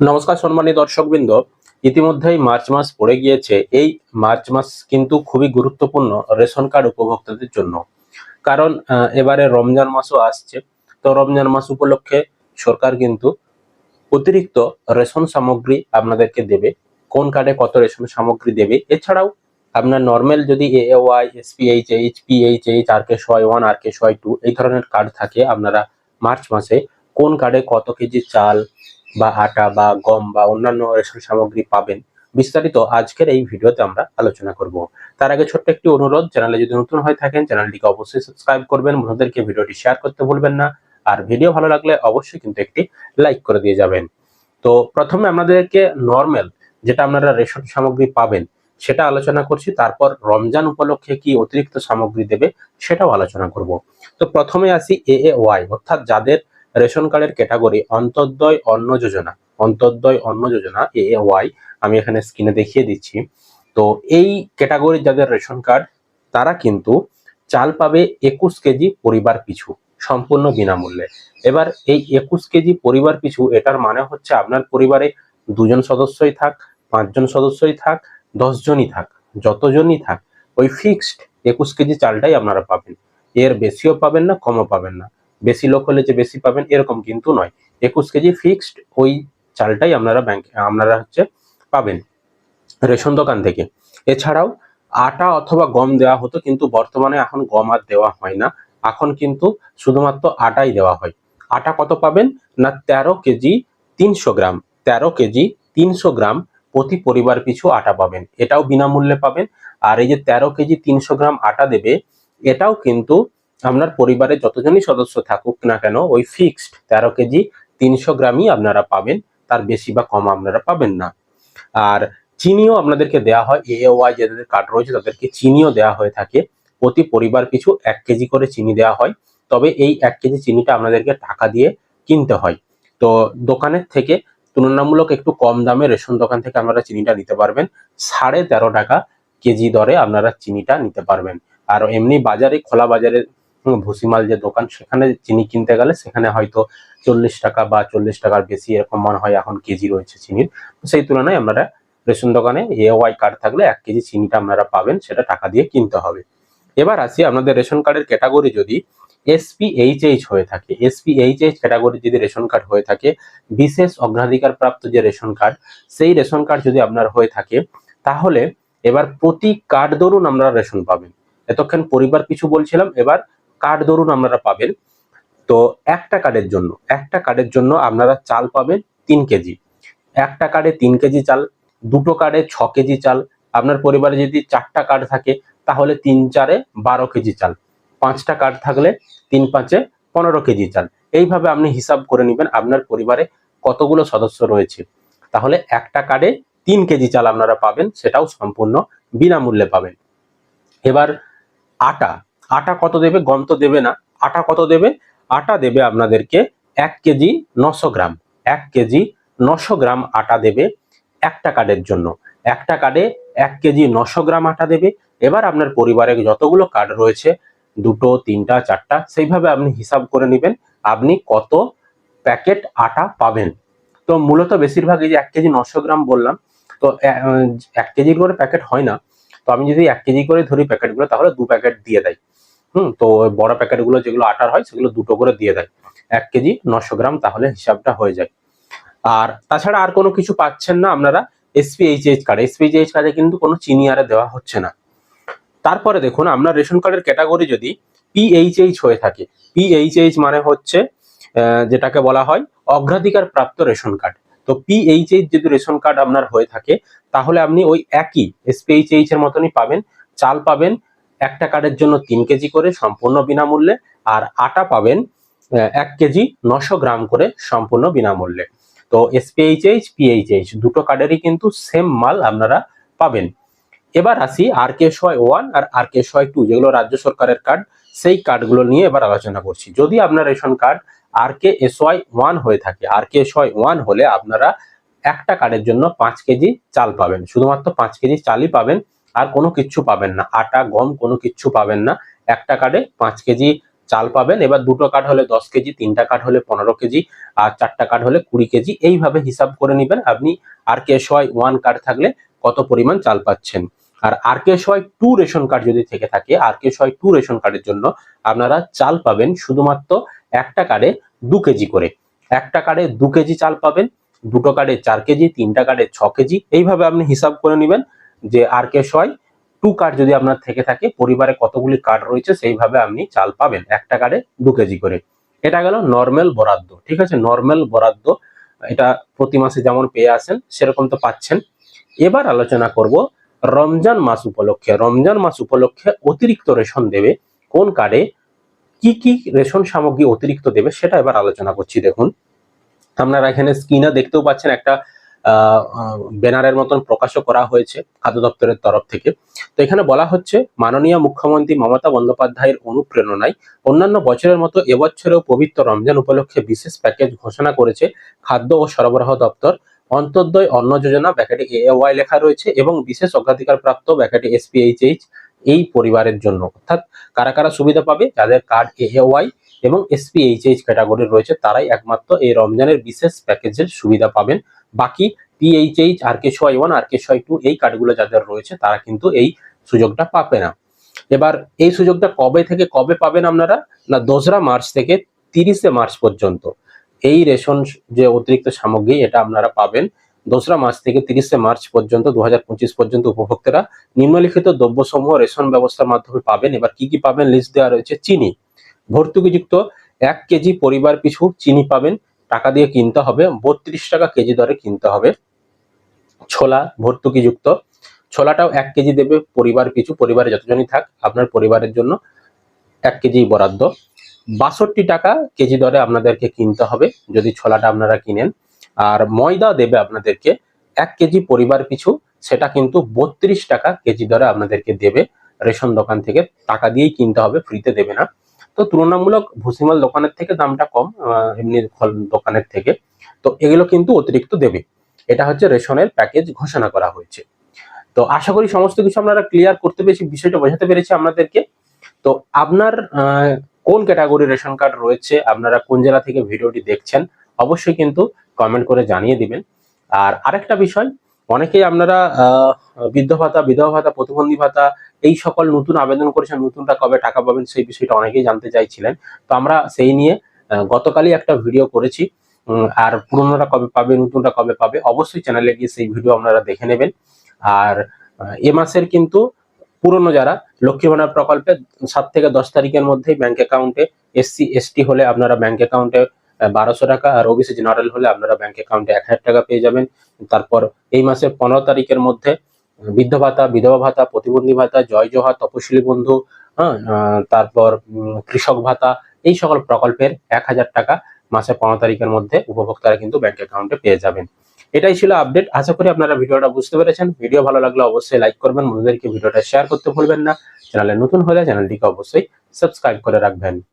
নমস্কার সম্মানী দর্শকবৃন্দ। ইতিমধ্যেই মার্চ মাস পড়ে গিয়েছে। এই মার্চ মাস কিন্তু খুবই গুরুত্বপূর্ণ রেশন কার্ড উপভোক্তাদের জন্য। কারণ এবারে রমজান মাসও আসছে। তো রমজান মাস উপলক্ষে সরকার কিন্তু অতিরিক্ত রেশন সামগ্রী আপনাদেরকে দেবে। কোন কার্ডে কত রেশন সামগ্রী দেবে? এছাড়াও আপনার নর্মাল যদি A Y SPH H PH H R K SY one, R K SY two এই ধরনের কার্ড থাকে আপনারা মার্চ মাসে, কোন কার্ডে কত কেজি চাল বা আটা বা গম বা অন্যান্য রেশন সামগ্রী পাবেন। বিস্তারিত আজকের এই ভিডিওতে আমরা আলোচনা করব। তার আগে ছোট্ট একটি অনুরোধ, চ্যানেলে যদি নতুন হয়ে থাকেন, চ্যানেলটিকে অবশ্যই সাবস্ক্রাইব করবেন। বন্ধুদেরকে ভিডিওটি শেয়ার করতে ভুলবেন না। আর ভিডিও ভালো লাগলে অবশ্যই কিন্তু একটি লাইক করে দিয়ে যাবেন। তো প্রথমে আমাদেরকে নর্মাল যেটা আপনারা রেশন সামগ্রী পাবেন, সেটা আলোচনা করছি। তারপর রমজান উপলক্ষে কি অতিরিক্ত সামগ্রী দেবে, সেটাও আলোচনা করব। তো প্রথমে আসি এ ওয়াই, অর্থাৎ যাদের রেশন কার্ডের ক্যাটাগরি অন্তর্দয় অন্ন যোজনা। অন্তর্দয় অন্ন যোজনা এ ওয়াই আমি এখানে স্ক্রিনে দেখিয়ে দিচ্ছি। তো এই ক্যাটাগরির যাদের রেশন কার্ড, তারা কিন্তু চাল পাবে একুশ কেজি পরিবার পিছু, সম্পূর্ণ বিনামূল্যে। এবার এই একুশ কেজি পরিবার পিছু, এটার মানে হচ্ছে আপনার পরিবারে দুজন সদস্যই থাক, পাঁচজন সদস্যই থাক, দশজনই থাক, যতজনই থাক, ওই ফিক্সড একুশ কেজি চালটাই আপনারা পাবেন। এর বেশিও পাবেন না, কমও পাবেন না। বেশি লোক হলে যে বেশি পাবেন, এরকম কিন্তু নয়। একুশ কেজি ফিক্সড ওই চালটাই আপনারা ব্যাংক আপনারা হচ্ছে পাবেন রেশন দোকান থেকে। এছাড়াও আটা অথবা গম দেওয়া হতো, কিন্তু বর্তমানে এখন গম আর দেওয়া হয় না। এখন কিন্তু শুধুমাত্র আটাই দেওয়া হয়। আটা কত পাবেন? না, তেরো কেজি তিনশো গ্রাম। তেরো কেজি তিনশো গ্রাম প্রতি পরিবার পিছু আটা পাবেন। এটাও বিনামূল্যে পাবেন। আর এই যে তেরো কেজি তিনশো গ্রাম আটা দেবে, এটাও কিন্তু আপনার পরিবারে যতজনই সদস্য থাকুক না কেন, ওই ফিক্সড তেরো কেজি তিনশো গ্রামই আপনারা পাবেন। তার বেশি বা কম আপনারা পাবেন না। আর চিনিও আপনাদেরকে দেওয়া হয় এ ওয়াই যাদের কার্ড রয়েছে তাদেরকে চিনিও দেওয়া হয়ে থাকে। প্রতি পরিবার পিছু এক কেজি করে চিনি দেওয়া হয়। তবে এই এক কেজি চিনিটা আপনাদেরকে টাকা দিয়ে কিনতে হয়। তো দোকানের থেকে তুলনামূলক একটু কম দামে রেশন দোকান থেকে আপনারা চিনিটা নিতে পারবেন। সাড়ে তেরো টাকা কেজি দরে আপনারা চিনিটা নিতে পারবেন। আর এমনি বাজারে, খোলা বাজারে ভুসিমাল যে দোকান, সেখানে চিনি কিনতে গেলে সেখানে হয়তো চল্লিশ টাকা বা চল্লিশ টাকার বেশি এরকম মনে হয় এখন কেজি রয়েছে চিনির। সেই তুলনায় আপনারা রেশন দোকানে এ ওয়াই কার্ড থাকলে এক কেজি চিনিটা আপনারা পাবেন, সেটা টাকা দিয়ে কিনতে হবে। এবার আসি আপনাদের রেশন কার্ডের ক্যাটাগরি যদি এসপিএইচএইচ হয়ে থাকে। এসপিএইচএইচ ক্যাটাগরি যদি রেশন কার্ড হয়ে থাকে, বিশেষ অগ্রাধিকার প্রাপ্ত যে রেশন কার্ড সেই রেশন কার্ড যদি আপনার হয়ে থাকে, তাহলে এবার প্রতি কার্ড দরুন আপনারা রেশন পাবেন। এতক্ষণ পরিবার পিছু বলছিলাম, এবার কার্ড ধরুন আপনারা পাবেন। তো একটা কার্ডের জন্য, একটা কার্ডের জন্য আপনারা চাল পাবেন তিন কেজি। একটা কার্ডে তিন কেজি চাল, দুটো কার্ডে ছ কেজি চাল। আপনার পরিবারে যদি চারটা কার্ড থাকে, তাহলে তিন চারে বারো কেজি চাল। পাঁচটা কার্ড থাকলে তিন পাঁচে পনেরো কেজি চাল। এইভাবে আপনি হিসাব করে নেবেন আপনার পরিবারে কতগুলো সদস্য রয়েছে। তাহলে একটা কার্ডে তিন কেজি চাল আপনারা পাবেন, সেটাও সম্পূর্ণ বিনামূল্যে পাবেন। এবার আটা আটা কত দেবে? গম তো দেবে না। আটা কত দেবে? আটা দেবে আপনাদেরকে এক কেজি নশো গ্রাম। এক কেজি নশো গ্রাম আটা দেবে একটা কার্ডের জন্য। একটা কার্ডে এক কেজি নশো গ্রাম আটা দেবে। এবার আপনার পরিবারে যতগুলো কার্ড রয়েছে, দুটো, তিনটা, চারটা, সেইভাবে আপনি হিসাব করে নেবেন আপনি কত প্যাকেট আটা পাবেন। তো মূলত বেশিরভাগ এই যে এক কেজি নশো গ্রাম বললাম, তো এক কেজি করে প্যাকেট হয় না। তো আমি যদি এক কেজি করে ধরি প্যাকেটগুলো, তাহলে দু প্যাকেট দিয়ে দেয়। হুম, তো বড় প্যাকেটগুলো যেগুলো আটার হয়, সেগুলো দুটো করে দিয়ে দেয়। এক কেজি নশো গ্রাম তাহলে হিসাবটা হয়ে যায়। আর তাছাড়া আর কোনো কিছু পাচ্ছেন না আপনারা এসপিএইচএইচ কার্ড এসপিএইচএইচ কার্ডে কিন্তু কোনো চিনি আরে দেওয়া হচ্ছে না। তারপরে দেখুন আপনার রেশন কার্ডের ক্যাটাগরি যদি পিএইচএইচ হয়ে থাকে পিএইচএইচ মানে হচ্ছে যেটাকে বলা হয় অগ্রাধিকার প্রাপ্ত রেশন কার্ড। তো পিএইচএইচ যদি রেশন কার্ড আপনার হয়ে থাকে, তাহলে আপনি ওই একই এসপিএইচএইচ এর মতনই পাবেন, চাল পাবেন একটা কার্ডের জন্য তিন কেজি করে সম্পূর্ণ বিনামূল্যে আর আটা পাবেন এক কেজি নশো গ্রাম করে সম্পূর্ণ বিনামূল্যে। তো এসপিএইচএইচ পিএইচএইচ দুটো কার্ডেরই কিন্তু সেম মাল আপনারা পাবেন। এবার আসি আর কে ছয় ওয়ান আর আর কে ছয় টু যেগুলো রাজ্য সরকারের কার্ড, সেই কার্ডগুলো নিয়ে এবার আলোচনা করছি। যদি আপনার ration card R K S Y one হয়ে থাকে আর কে ছয় ওয়ান হলে আপনারা একটা কার্ডের জন্য পাঁচ কেজি চাল পাবেন। শুধুমাত্র পাঁচ কেজি চালই পাবেন আর কোনো কিচ্ছু পাবেন না। আটা, গম, কোনো কিচ্ছু পাবেন না। একটা কার্ডে পাঁচ কেজি চাল পাবেন, এবার দুটো কার্ড হলে দশ কেজি, তিনটা কার্ড হলে পনেরো কেজি, আর চারটা কার্ড হলে কুড়ি কেজি। এইভাবে হিসাব করে নেবেন। আপনি আর কে সোয়াই ওয়ান কার্ড থাকলে কত পরিমাণ চাল পাচ্ছেন। আর R K SY two ration card যদি থেকে থাকে আর কে সোয়াই টু রেশন কার্ডের জন্য আপনারা চাল পাবেন শুধুমাত্র একটা কার্ডে দু কেজি করে। একটা কার্ডে দু কেজি চাল পাবেন, দুটো কার্ডে চার কেজি, তিনটা কার্ডে ছ কেজি। এইভাবে আপনি হিসাব করে নেবেন। যে আর কে সোয়াই টু কার্ড যদি আপনার থেকে থাকে, পরিবারে কতগুলি কার্ড রয়েছে, সেইভাবে আপনি চাল পাবেন। একটা কার্ডে দু কেজি করে। এটা গেল নর্মাল বরাদ্দ, ঠিক আছে? নর্মাল বরাদ্দ, এটা প্রতি মাসে যেমন পেয়ে আসেন, সেরকম তো পাচ্ছেন। এবার আলোচনা করব রমজান মাস উপলক্ষে। রমজান মাস উপলক্ষে অতিরিক্ত রেশন দেবে, কোন কার্ডে কি কি রেশন সামগ্রী অতিরিক্ত দেবে, সেটা এবার আলোচনা করছি। দেখুন, আপনারা এখানে স্ক্রিনে দেখতেও পাচ্ছেন একটা ব্যানারের মতন প্রকাশও করা হয়েছে খাদ্য দপ্তরের তরফ থেকে। তো এখানে বলা হচ্ছে, মাননীয় মুখ্যমন্ত্রী মমতা বন্দ্যোপাধ্যায়ের অনুপ্রেরণায় অন্যান্য বছরের মতো এবছরেও পবিত্র রমজান উপলক্ষে বিশেষ প্যাকেজ ঘোষণা করেছে খাদ্য ও সরবরাহ দপ্তর। অন্তর্দয় অন্ন যোজনা ব্যাকেটে এওয়াই লেখা রয়েছে, এবং বিশেষ অগ্রাধিকার প্রাপ্ত ব্যাকেটে এসপিএইচএইচ এই পরিবারের জন্য। অর্থাৎ কারা কারা সুবিধা পাবে, যাদের কার্ড এওয়াই এবং এসপিএইচএইচ ক্যাটাগরি রয়েছে, তারাই একমাত্র এই রমজানের বিশেষ প্যাকেজের সুবিধা পাবেন। বাকি পিএইচএইচ আর কে ছয় ওয়ান আর কে ছয় টু এই কার্ডগুলো যাদের রয়েছে, তারা কিন্তু এই সুযোগটা পাবে না। এবার এই সুযোগটা কবে থেকে কবে পাবেন আপনারা? না, দোসরা মার্চ থেকে তিরিশে মার্চ পর্যন্ত। এই রেশন যে অতিরিক্ত সামগ্রী, এটা আপনারা পাবেন। দোসরা মার্চ থেকে তিরিশে মার্চ পর্যন্ত দু হাজার পঁচিশ পর্যন্ত উপভোক্তারা নিম্নলিখিত দ্রব্যসমূহ রেশন ব্যবস্থার মাধ্যমে পাবেন। এবার কি কি পাবেন? লিস্ট দেওয়া রয়েছে, চিনি। ভর্তুকিযুক্ত এক কেজি পরিবার পিছু চিনি পাবেন। টাকা দিয়ে কিনতে হবে, বত্রিশ টাকা কেজি দরে কিনতে হবে। ছোলা ভর্তুকিযুক্ত ছোলাটাও এক কেজি দেবে, পরিবার পিছু পরিবারে যতজনই থাক, আপনার পরিবারের জন্য এক কেজি বরাদ্দ। বাষট্টি টাকা কেজি দরে আপনাদেরকে কিনতে হবে, যদি ছোলাটা আপনারা কিনেন। আর ময়দা দেবে আপনাদেরকে এক কেজি, পরিবার পিছু, সেটা কিন্তু বত্রিশ টাকা কেজি দরে আপনাদেরকে দেবে। রেশন দোকান থেকে টাকা দিয়েই কিনতে হবে, ফ্রিতে দেবে না। তো তুলনামূলক ভুসিমাল দোকানের থেকে দামটা কম এমনি ফল দোকানের থেকে। তো এগুলো কিন্তু অতিরিক্ত দেবে। এটা হচ্ছে রেশনের প্যাকেজ ঘোষণা করা হয়েছে। তো আশা করি সমস্ত কিছু আপনারা ক্লিয়ার করতে পেরেছি, বিষয়টা বোঝাতে পেরেছি আপনাদেরকে। তো আপনার কোন ক্যাটাগরি রেশন কার্ড রয়েছে, আপনারা কোন জেলা থেকে ভিডিওটি দেখছেন, অবশ্যই কিন্তু কমেন্ট করে জানিয়ে দিবেন। আর আরেকটা বিষয়, অনেকেই আপনারা বৃদ্ধ ভাতা, বিধবা ভাতা, প্রতিবন্ধী ভাতা এই সকল নতুন আবেদন করেছেন নতুনটা কবে টাকা পাবেন সেই বিষয়টা অনেকেই জানতে চাইছিলেন। তো আমরা সেই নিয়ে গতকালই একটা ভিডিও করেছি। আর পুরনোটা কবে পাবে নতুনটা কবে পাবে, অবশ্যই চ্যানেলে গিয়ে সেই ভিডিও আপনারা দেখে নেবেন। আর এ মাসের কিন্তু পুরনো যারা লক্ষ্মী ভান্ডার প্রকল্পে সাত থেকে দশ তারিখের মধ্যেই ব্যাংক অ্যাকাউন্টে এসসি এসটি হলে আপনারা ব্যাংক অ্যাকাউন্টে বারোশো টাকা আর ওবিসি জেনারেল হলে আপনারা ব্যাংক অ্যাকাউন্টে এক হাজার টাকা পেয়ে যাবেন। তারপর এই মাসের পনেরো তারিখের মধ্যে বৃদ্ধ ভাতা, বিধবা ভাতা, প্রতিবন্ধী ভাতা, জয় জহা তপশিলি বন্ধু হ্যাঁ তারপর কৃষক ভাতা, এই সকল প্রকল্পের এক হাজার টাকা মাসের পনেরো তারিখের মধ্যে উপভোক্তারা কিন্তু ব্যাংক অ্যাকাউন্টে পেয়ে যাবেন। এটাই ছিল আপডেট আশা করি আপনারা ভিডিওটা বুঝতে পেরেছেন। ভিডিও ভালো লাগলে অবশ্যই লাইক করবেন। বন্ধুদেরকে ভিডিওটা শেয়ার করতে ভুলবেন না। চ্যানেলে নতুন হলে চ্যানেলটিকে অবশ্যই সাবস্ক্রাইব করে রাখবেন।